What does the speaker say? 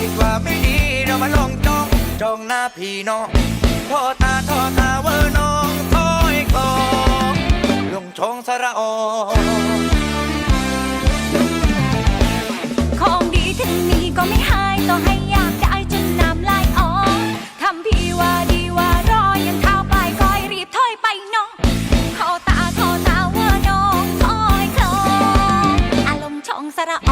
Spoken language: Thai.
คิดว่าไม่ดีเรามาลองจ้องจ้องหน้าพี่น้องทอตาทอตาเวอร์น้องคอยกองลงชงสระออของดีถึงมีก็ไม่หายต่อให้อยากได้จนน้ำลายออกคำพี่ว่าดีว่ารอยังเท้าปลายก้อยรีบถอยไปน้องทอตาทอตาเวอร์น้องคอยกองอารมณ์ชงสระอ